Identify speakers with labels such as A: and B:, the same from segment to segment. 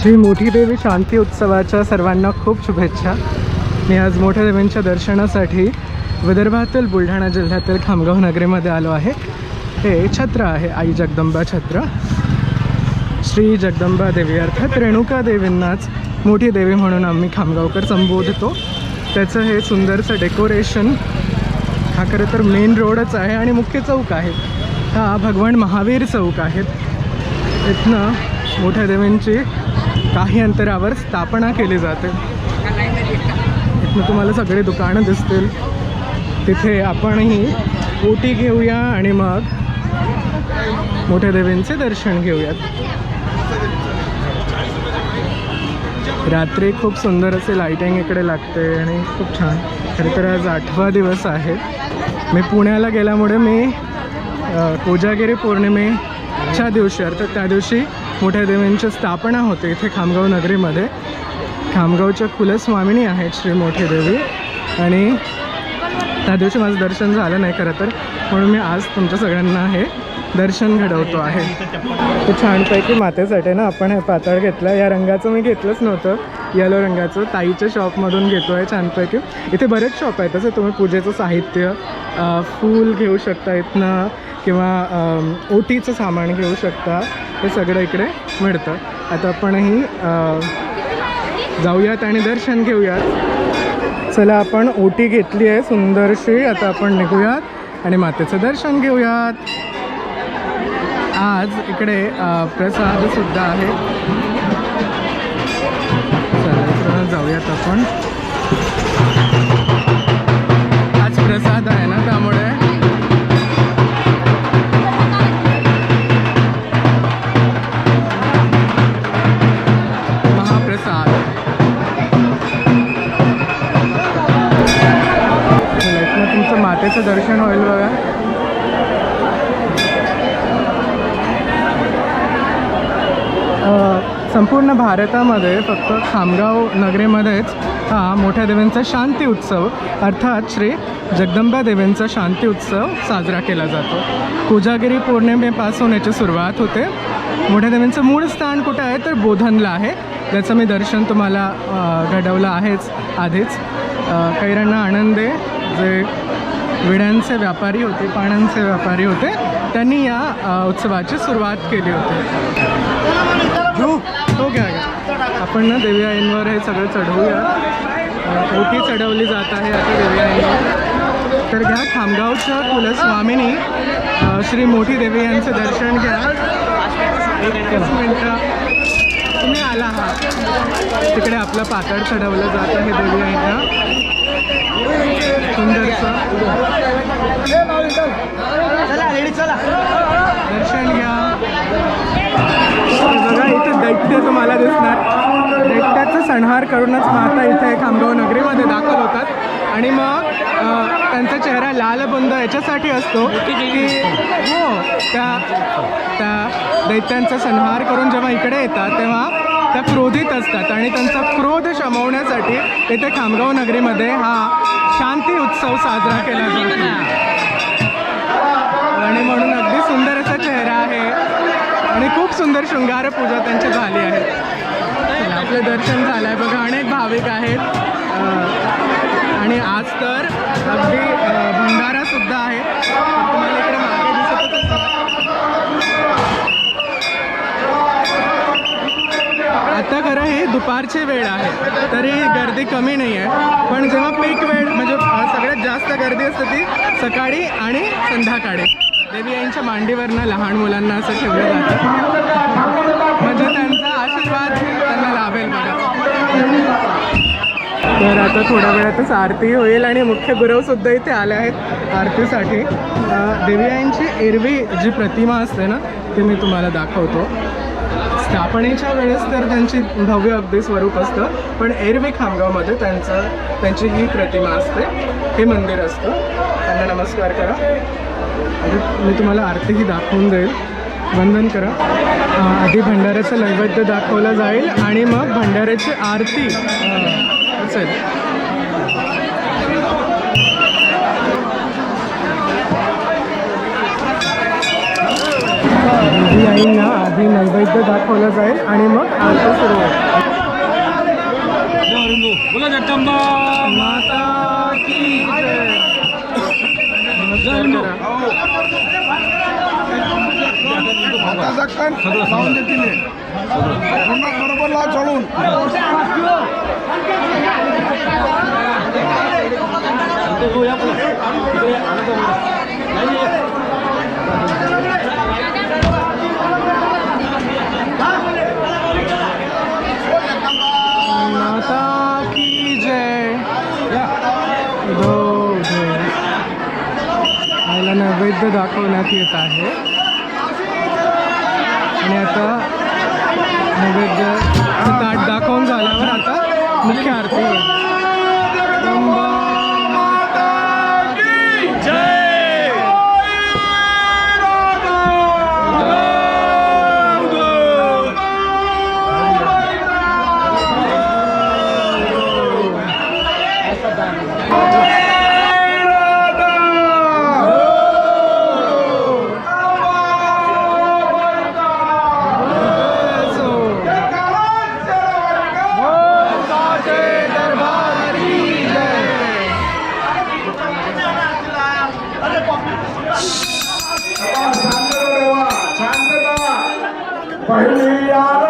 A: श्री मोठी देवी शांती उत्सवाच्या सर्वांना खूप शुभेच्छा. मी आज मोठ्या देवींच्या दर्शनासाठी विदर्भातील बुलढाणा जिल्ह्यातील खामगाव नगरीमध्ये आलो आहे. हे छत्र आहे आई जगदंबा छत्र. श्री जगदंबा देवी अर्थात रेणुका देवींनाच मोठी देवी म्हणून आम्ही खामगावकर संबोधतो. त्याचं हे सुंदरसं डेकोरेशन हा खरं तर मेन रोडच आहे आणि मुख्य चौक आहे. हा भगवान महावीर चौक आहेत इथनं मोठ्या देवींची काही अंतरावर स्थापना केली जाते. इथनं तुम्हाला सगळे दुकानं दिसतील. तिथे आपणही ओटी घेऊया आणि मग मोठ्या देवींचे दर्शन घेऊयात. रात्री खूप सुंदर असे लाईटिंग इकडे लागते आणि खूप छान. खरं तर आज आठवा दिवस आहे. मी पुण्याला गेल्यामुळे मी कोजागिरी पौर्णिमेच्या दिवशी अर्थात त्या दिवशी मोठ्या देवींची स्थापना होते इथे खामगाव नगरीमध्ये. खामगावच्या कुलस्वामिनी आहेत श्री मोठी देवी. आणि त्या दिवशी माझं दर्शन झालं नाही खरं तर. म्हणून मी आज तुमच्या सगळ्यांना हे दर्शन घडवतो आहे. तर छानपैकी मातेसाठी ना आपण हे पातळ घेतलं या रंगाचं मी घेतलंच नव्हतं. येलो रंगाचं ताईच्या शॉपमधून घेतो आहे छानपैकी. इथे बरेच शॉप आहेत. तसं तुम्ही पूजेचं साहित्य फूल घेऊ शकता इथनं किंवा ओटीचं सामान घेऊ शकता. हे सगळं इकडे मिळतं. आता आपणही जाऊयात आणि दर्शन घेऊयात. चला आपण ओटी घेतली आहे सुंदरशी. आता आपण निघूयात आणि मातेचं दर्शन घेऊयात. आज इकडे प्रसादसुद्धा आहे. चला जाऊयात आपण. आज प्रसाद आहे ना त्यामुळे? महाप्रसाद. तुमचं मातेचं दर्शन होईल बघा. संपूर्ण भारतामध्ये फक्त खामगाव नगरीमध्येच हा मोठ्या देवींचा शांती उत्सव अर्थात श्री जगदंबा देवींचा शांती उत्सव साजरा केला जातो. कोजागिरी पौर्णिमेपासून याची सुरुवात होते. मोठ्या देवींचं मूळ स्थान कुठं आहे? तर बोधनला आहे. त्याचं मी दर्शन तुम्हाला घडवलं आहेच आधीच. कैरांना आनंदे जे विड्यांचे व्यापारी होते पाण्यांचे व्यापारी होते त्यांनी या उत्सवाची सुरुवात केली होती. हो तो घ्या. आपण ना देवी आईंवर हे सगळं चढवूया. ओटी चढवली जात आहे आता देवी आईंवर. तर घ्या खामगावच्या कुलस्वामिनी श्री मोठी देवी यांचं दर्शन घ्या. एकच मिनटं. तुम्ही आला आहात तिकडे आपलं पातळ चढवलं जात आहे देवी आईंना. सुंदरचं. दर्शन घ्या. बघा इथे दैत्य तुम्हाला दिसणार. दैत्याचा संहार करूनच माता इथे खामगाव नगरीमध्ये दाखल होतात. आणि मग त्यांचा चेहरा लाल बुंद याच्यासाठी असतो की हो त्या त्या दैत्यांचा संहार करून जेव्हा इकडे येतात तेव्हा त्या क्रोधित असतात. आणि त्यांचा क्रोध शमवण्यासाठी इथे खामगाव नगरीमध्ये हा शांती उत्सव साजरा केला जातो. आणि म्हणून अगदी सुंदर असा चेहरा आहे. आणि खूप सुंदर शृंगार पूजा त्यांची झाली आहे. आपलं दर्शन झालं आहे बघा अनेक भाविक आहेत. आणि आज तर अगदी अं, भंडारासुद्धा आहे. तुम्हाला इकडे मागे दिसतच आता खरं हे दुपारची वेळ आहे. तरी गर्दी कमी नाही आहे पण जेव्हा पीक वेळ म्हणजे सगळ्यात जास्त गर्दी असते ती सकाळी आणि संध्याकाळी. देवी यांच्या मांडीवरनं लहान मुलांना असं ठेवलं जातं. म्हणजे त्यांचा आशीर्वाद त्यांना लाभेल बघा. तर आता थोड्या वेळातच आरती होईल आणि मुख्य गुरवसुद्धा इथे आले आहेत आरतीसाठी. देवी यांची एरवी जी प्रतिमा असते ना ती मी तुम्हाला दाखवतो. स्थापनेच्या वेळेस तर त्यांची भव्य अगदी स्वरूप असतं पण एरवी खामगावमध्ये त्यांचं त्यांची ही प्रतिमा असते. हे मंदिर असतं. त्यांना नमस्कार करा. मी तुम्हाला आरतीही दाखवून देईल. वंदन करा. आधी भंडाऱ्याचं नैवेद्य दाखवलं जाईल आणि मग भंडाऱ्याची आरती. असेल आईंना आधी नैवेद्य दाखवलं जाईल आणि मग आरती सुरू होईल. माता की
B: हाताचा लावून देतील पूर्ण बरोबरला चढून
A: नैवेद्य दाखवण्यात येत आहे. आणि आता नैवेद्य ताट दाखवून झाल्यावर आता मुख्य आरती
B: Fire
A: me.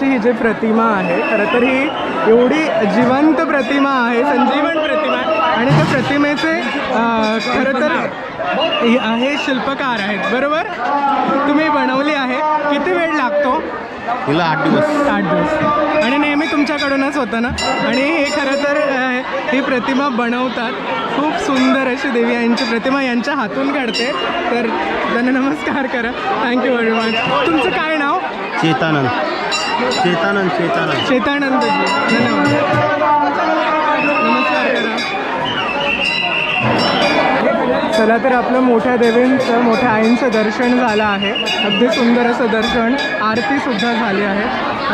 A: देवींची ही जी प्रतिमा आहे खरं तर ही एवढी जिवंत प्रतिमा आहे संजीवन प्रतिमा आहे. आणि त्या प्रतिमेचे खरं तर हे शिल्पकार आहेत बरोबर? तुम्ही बनवली आहे. किती वेळ लागतो?
C: तिला आठ दिवस.
A: आठ दिवस. आणि नेहमी तुमच्याकडूनच होतं ना? आणि हे खरं तर ही प्रतिमा बनवतात. खूप सुंदर अशी देवी यांची प्रतिमा यांच्या हातून काढते तर त्यांना नमस्कार करा. थँक्यू व्हेरी मच तुमचं काय नाव?
C: चेतानंद. चेतानंद शेतानंद
A: चेतानंद धन्यवाद. नमस्कार करा. चला तर आपलं मोठ्या देवींचं मोठ्या आईंचं दर्शन झालं आहे. अगदी सुंदर असं दर्शन आरतीसुद्धा झाली आहे.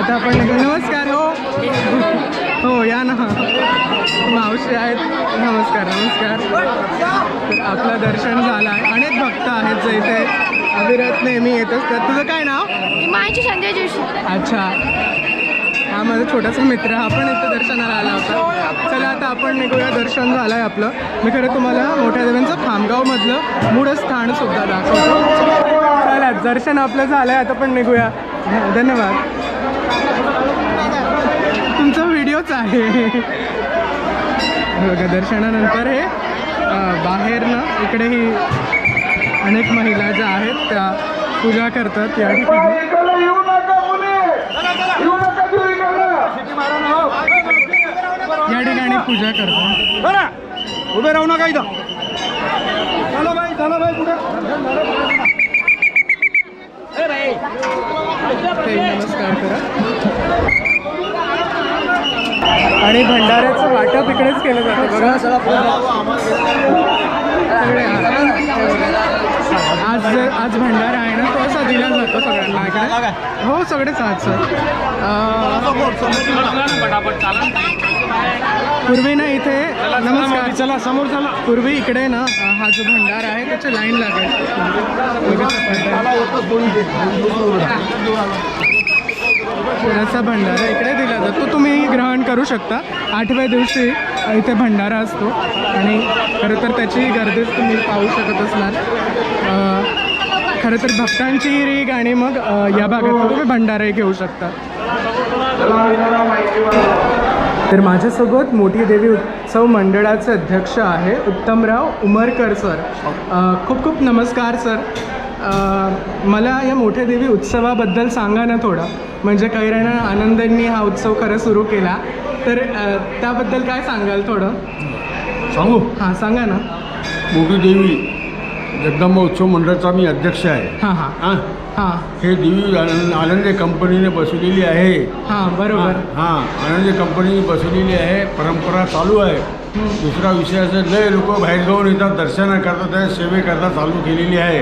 A: आता आपण नमस्कार हो. हो या ना. मावशी आहेत. नमस्कार नमस्कार. तर आपलं दर्शन झालं आहे. अनेक भक्त आहेत जे इथे. अविरत नेहमी येत असतात तुझं काय नाव?
D: माझी संजय जोशी.
A: अच्छा. हा माझा छोटासा मित्र हा पण इथे दर्शनाला आला होता. चला आता आपण निघूया. दर्शन झालं आहे आपलं. मी खरं तुम्हाला मोठ्या देवींचं खामगावमधलं मूळ स्थानसुद्धा दाखवतो. चला दर्शन आपलं झालं आहे आता पण निघूया. धन्यवाद. तुमचा व्हिडिओच आहे. बघा दर्शनानंतर हे बाहेरनं इकडे ही अनेक महिला ज्या आहेत त्या पूजा करतात या ठिकाणी. या ठिकाणी पूजा करतात.
B: उभे राहू नका इथं. चला चला
A: नमस्कार करा. आणि भंडाऱ्याचं वाटप इकडेच केलं जातं. बघा. सगळे आज आज भंडारा आहे ना तो असा दिला जातो सगळ्यांना इकडे. हो सगळेच आज सर. पूर्वी ना इथे नमस्कार. चला समोर चला. पूर्वी इकडे ना हा जो भंडारा आहे त्याची लाईन लागायची पुण्याचा भंडारा इकडे दिला जातो. तो तुम्ही ग्रहण करू शकता. आठव्या दिवशी इथे भंडारा असतो. आणि खरं तर त्याची गर्दीच तुम्ही पाहू शकत असणार. खरं तर भक्तांची रीग आणि मग या भागात तुम्ही भंडाराही घेऊ शकता. तर माझ्यासोबत मोठी देवी उत्सव मंडळाचे अध्यक्ष आहे उत्तमराव उमरकर सर. खूप खूप नमस्कार सर. मला या मोठ्या देवी उत्सवाबद्दल सांगा ना थोडं. म्हणजे कैराना आनंदांनी हा उत्सव खरं सुरू केला. तर त्याबद्दल काय सांगाल थोडं?
E: सांगू?
A: हां सांगा ना.
E: मोठी देवी जगदंबा उत्सव मंडळाचा मी अध्यक्ष आहे.
A: हां हां.
E: हां?
A: हां.
E: हे देवी आनंद आनंदे कंपनीने बसवलेली आहे.
A: हां बरोबर.
E: हां आनंदे कंपनीने बसवलेली आहे. परंपरा चालू आहे. दुसरा विषय असं लय लोक बाहेर जाऊन येतात दर्शन करतात आहे सेवेकरता चालू केलेली आहे.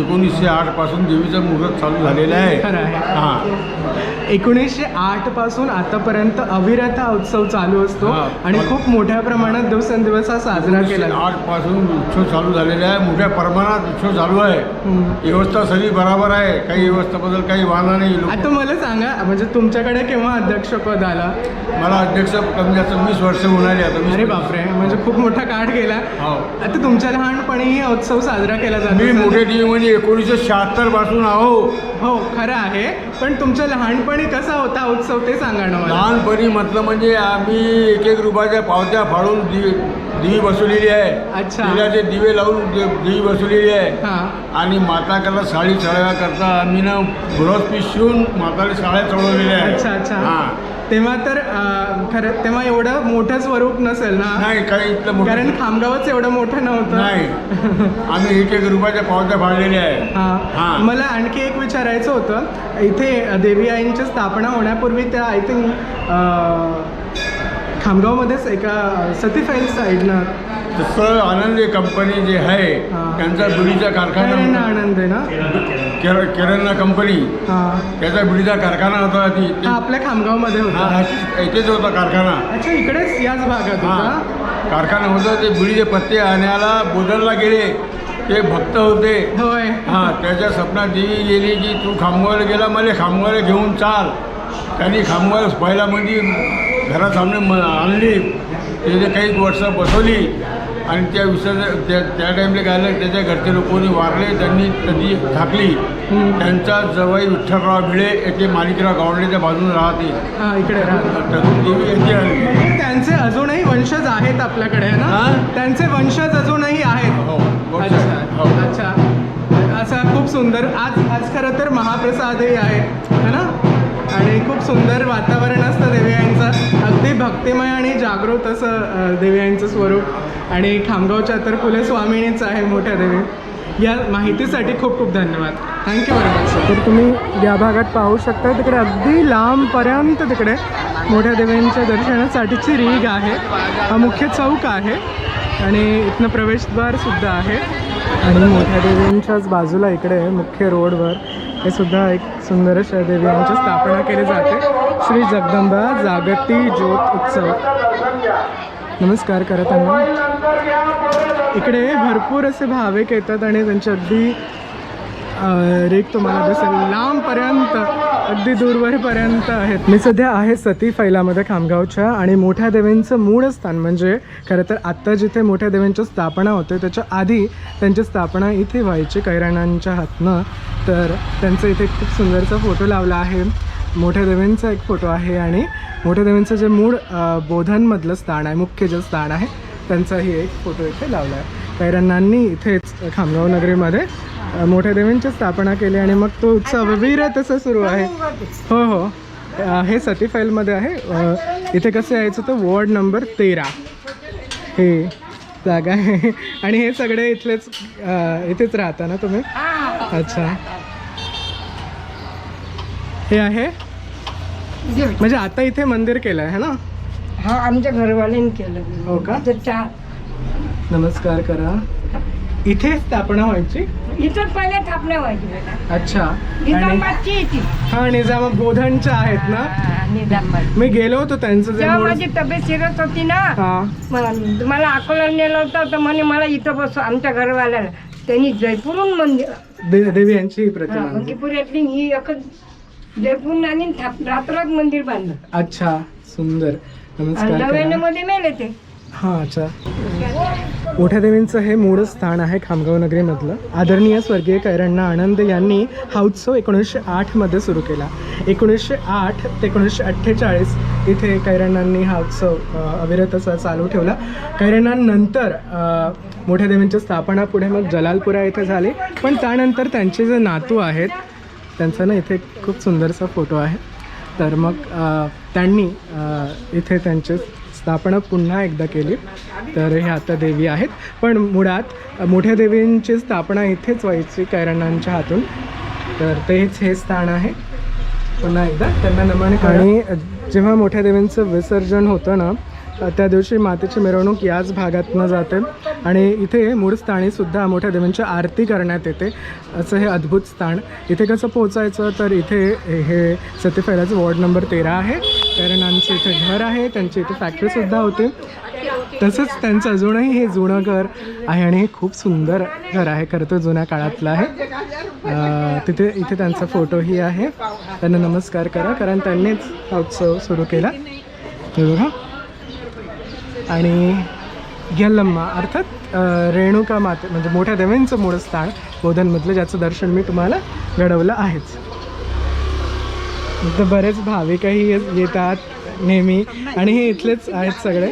E: एकोणीसशे आठपासून देवीचं मुहूर्त चालू झालेलं आहे.
A: खरं आहे.
E: हां.
A: एकोणीसशे आठपासून आतापर्यंत अविरत हा उत्सव चालू असतो
E: हा.
A: आणि खूप मोठ्या प्रमाणात दिवसेंदिवस हा साजरा केला जातो.
E: आठपासून उत्सव चालू झालेला आहे. मोठ्या प्रमाणात उत्सव चालू आहे.
A: हम्म.
E: व्यवस्था सगळी बराबर आहे. काही व्यवस्थाबद्दल काही वाहना नाही. लोक
A: आता मला सांगा म्हणजे तुमच्याकडे केव्हा अध्यक्षपद आला?
E: मला अध्यक्ष कमी जास्त वीस वर्ष होणारी आता वीस
A: अरे बापरे म्हणजे खूप मोठा काठ गेला.
E: हो.
A: आता तुमच्या लहानपणी हा उत्सव साजरा केला जातो
E: मी मोठे टीव्ही म्हणजे एकोणीसशे शहात्तरपासून आहो.
A: हो खरं आहे. पण तुमच्या लहानपणी कसा होता? उत्सव ते सांगा ना मला.
E: लहानपणी म्हटलं म्हणजे आम्ही एक एक रुपयाच्या पावत्या फाडून दिवी दिवी बसवलेली आहे.
A: अच्छा.
E: दिवे लावून दे- दिवी बसवलेली आहे.
A: हां.
E: आणि माताकडला साडी चढव्याकरता आम्ही ना ब्लाऊज पीस शिवून माताला साड्या चढवलेल्या
A: अच्छा अच्छा.
E: हां.
A: तेव्हा तर अं, खरं तेव्हा एवढं मोठं स्वरूप नसेल ना?
E: नाही काही मोठं
A: कारण खामगावच एवढं मोठं नव्हतं.
E: नाही. आम्ही एक एक रुपयाच्या पावत्या फाडलेल्या आहेत.
A: हां.
E: हां.
A: मला आणखी एक विचारायचं होतं. इथे देवी आईंची स्थापना होण्यापूर्वी त्या आय थिंक खामगावमध्येच एका सतीफाईल साईडनं
E: तसं आनंदी कंपनी जे आहे. त्यांचा बिडीचा कारखाना
A: आनंद आहे ना?
E: केर किराणा कंपनी
A: हां.
E: त्याचा बिडीचा कारखाना होता ती ते-
A: हा आपल्या खामगावमध्ये होता.
E: हा, इथेच होता कारखाना.
A: अच्छा इकडेच याच भागात
E: हा.
A: होता?
E: कारखाना होता ते बिडीचे पत्ते आणायला बोदरला गेले. ते भक्त होते.
A: होय.
E: हा त्याच्या स्वप्नात देवी गेली की तू खामगावला गेला मला खामगावला घेऊन चाल. त्यांनी खामगाव पहिला म्हणजे घरासामने म आणली. त्याचे काही वर्ष बसवली. आणि त्या विसर्जन त्या त्या टाईमला काय झालं त्याच्या घरचे लोकांनी वारले त्यांनी नदी झाकली त्यांचा जवळ विठ्ठलराव भिडे येथे माणिकराव गावंडेच्या बाजूने राहते.
A: हा इकडे
E: देवी यांची.
A: त्यांचे अजूनही वंशज आहेत आपल्याकडे ना?
E: हा?
A: त्यांचे वंशज अजूनही आहेत.
E: हो वंश-
A: अच्छा
E: हो.
A: अच्छा. असं खूप सुंदर आज आज खरं तर महाप्रसादही आहे है ना? आणि खूप सुंदर वातावरण असतं देवयाईंचं अगदी भक्तिमय आणि जागृत असं अं, स्वरूप. आणि खामगावच्या तर फुले आहे मोठ्या देवी. या माहितीसाठी खूप खूप धन्यवाद. थँक्यू व्हेरी मच तर तुम्ही या भागात पाहू शकता तिकडे अगदी लांबपर्यंत तिकडे मोठ्या देवींच्या दर्शनासाठीची रीग आहे. हा मुख्य चौक आहे आणि इथनं प्रवेशद्वारसुद्धा आहे. आणि मोठ्या देवींच्याच बाजूला इकडे मुख्य रोडवर हे सुद्धा एक सुंदर अशा देवी यांची स्थापना केली जाते. श्री जगदंबा जागती ज्योत उत्सव. नमस्कार करत त्यांना इकडे भरपूर असे भाविक येतात आणि त्यांची अगदी रेख रेक तुम्हाला दिसेल. लांबपर्यंत अगदी दूरवरपर्यंत आहेत. मी सध्या आहे सती फैलामध्ये खामगावच्या आणि मोठ्या देवींचं मूळ स्थान म्हणजे खरं तर आत्ता जिथे मोठ्या देवींची स्थापना होते त्याच्या आधी त्यांची स्थापना इथे व्हायची कैराणांच्या हातनं. तर त्यांचं इथे खूप सुंदरचा फोटो लावला आहे. मोठ्या देवींचा एक फोटो आहे आणि मोठ्या देवींचं जे मूळ बोधनमधलं स्थान आहे मुख्य जे स्थान आहे त्यांचाही एक फोटो इथे लावला आहे. कैरण्णांनी इथेच खामगाव नगरीमध्ये मोठ्या देवींची स्थापना केली आणि मग तो उत्सव विरत असं सुरू आहे. हो हो. हे सती फाईलमध्ये आहे. इथे कसं यायचं तर वॉर्ड नंबर तेरा. हे जागा आहे. आणि हे सगळे इथलेच इथेच राहता ना तुम्ही? अच्छा. हे आहे? म्हणजे आता इथे मंदिर केलं आहे ना?
D: हा आमच्या घरवाल्यांनी केलं.
A: हो का?
D: तर चार
A: नमस्कार करा. इथे स्थापना व्हायची?
D: इथं पहिले थापण्या व्हायची बेटा
A: अच्छा. आणि
D: निजामाबादची येते
A: हा निजामा बोधनच्या आहेत ना? मी गेलो होतो त्यांचं जे
D: जेव्हा
A: मूळ
D: माझी तब्येत शिरत होती ना
A: हा.
D: म- मला अकोला नेलं होतं तर म्हणे मला इथं बस आमच्या घरवाल्याला. त्यांनी जयपूरहून मंदिर
A: दे- देवी यांची प्रतिमा.
D: हा, ही एकच जयपूर आणि थाप रात्रात मंदिर बांधलं.
A: अच्छा सुंदर.
D: नव्याण्णव. मध्ये मेले ते.
A: हा अच्छा. मोठ्या देवींचं हे मूळ स्थान आहे खामगाव नगरीमधलं. आदरणीय स्वर्गीय कैरण्णा आनंद यांनी हा उत्सव एकोणीसशे आठमध्ये सुरू केला. एकोणीसशे आठ ते एकोणीसशे अठ्ठेचाळीस इथे कैरण्णांनी हा उत्सव अ, अविरत असा चालू ठेवला. कैरण्णांनंतर अ, मोठ्या देवींची स्थापना पुढे मग जलालपुरा इथे झाली. पण त्यानंतर त्यांचे जे नातू आहेत त्यांचा ना इथे खूप सुंदरसा फोटो आहे. तर मग त्यांनी इथे त्यांची स्थापना पुन्हा एकदा केली. तर हे आता देवी आहेत. पण मुळात मोठ्या देवींची स्थापना इथेच व्हायची कैरणांच्या हातून. तर तेच हे स्थान आहे. पुन्हा एकदा त्यांना नमन आणि जेव्हा मोठ्या देवींचं विसर्जन होतं ना त्या दिवशी मातेची मिरवणूक याच भागातनं जाते आणि इथे मूळ स्थानीसुद्धा मोठ्या देवींची आरती करण्यात येते. असं हे अद्भुत स्थान. इथे कसं पोचायचं तर इथे हे- हे वॉर्ड नंबर तेरा आहे. कारण आमचं इथे घर आहे. त्यांची इथे फॅक्टरीसुद्धा होते. तसंच त्यांचं अजूनही हे जुनं घर आहे आणि हे खूप सुंदर घर आहे. खरं तर जुन्या काळातलं आहे. तिथे इथे त्यांचा फोटोही आहे. त्यांना नमस्कार करा. कारण त्यांनीच हा उत्सव सुरू केला. बघा. आणि यल्लम्मा अर्थात रेणुका माते म्हणजे मोठ्या देवींचं मूळ स्थान बोधनमधलं ज्याचं दर्शन मी तुम्हाला घडवलं आहेच. इथं बरेच भाविकही येतात नेहमी. आणि हे इथलेच आहेत सगळे.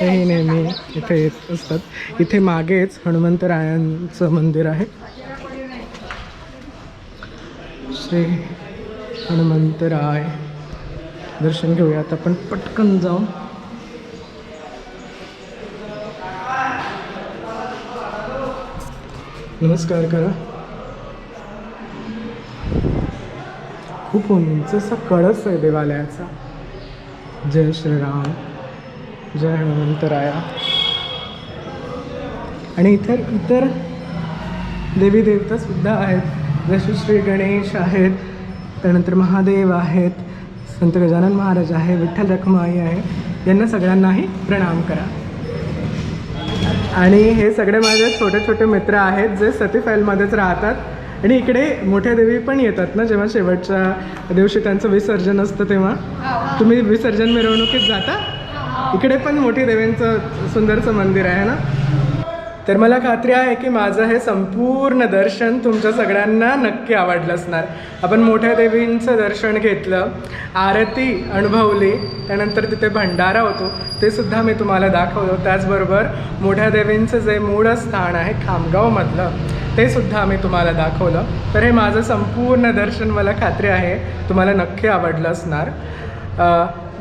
A: हे नेहमी इथे येत असतात. इथे मागेच हनुमंतरायांचं मंदिर आहे. श्री हनुमंतराय. दर्शन घेऊयात आपण. पटकन जाऊन. नमस्कार करा. खूप उंच असा कळस आहे देवालयाचा. जय श्रीराम जय हनुमंतराया. आणि इतर इतर देवी देवता सुद्धा आहेत. जसे श्री गणेश आहेत त्यानंतर महादेव आहेत संत गजानन महाराज आहे विठ्ठल रखमाई आहे यांना सगळ्यांनाही प्रणाम करा. आणि हे सगळे माझे छोटे छोटे मित्र आहेत जे सती फाईलमध्येच राहतात. आणि इकडे मोठ्या देवी पण येतात ना जेव्हा शेवटच्या दिवशी त्यांचं विसर्जन असतं तेव्हा. तुम्ही विसर्जन मिरवणुकीत जाता? इकडे पण मोठी देवींचं सुंदरचं मंदिर आहे ना? तर मला खात्री आहे की माझं हे संपूर्ण दर्शन तुमच्या सगळ्यांना नक्की आवडलं असणार. आपण मोठ्या देवींचं दर्शन घेतलं आरती अनुभवली त्यानंतर तिथे भंडारा होतो ते सुद्धा मी तुम्हाला दाखवलं. त्याचबरोबर मोठ्या देवींचं जे मूळ स्थान आहे खामगावमधलं ते सुद्धा मी तुम्हाला दाखवलं. तर हे माझं संपूर्ण दर्शन मला खात्री आहे तुम्हाला नक्की आवडलं असणार.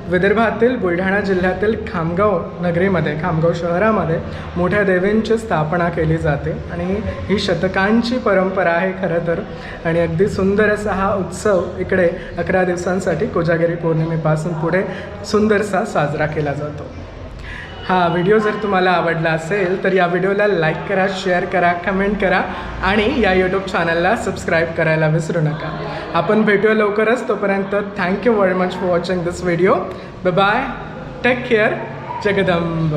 A: विदर्भातील बुलढाणा जिल्ह्यातील खामगाव नगरीमध्ये खामगाव शहरामध्ये मोठ्या देवींची स्थापना केली जाते. आणि ही शतकांची परंपरा आहे खरं तर. आणि अगदी सुंदर असा हा उत्सव इकडे अकरा दिवसांसाठी कोजागिरी पौर्णिमेपासून पुढे सुंदरसा साजरा केला जातो. हा व्हिडिओ जर तुम्हाला आवडला असेल तर या व्हिडिओला लाईक करा शेअर करा कमेंट करा आणि या यूट्यूब चॅनलला सबस्क्राईब करायला विसरू नका. आपण भेटूया लवकरच. तोपर्यंत thank you very much for watching this video bye take care Jagdamb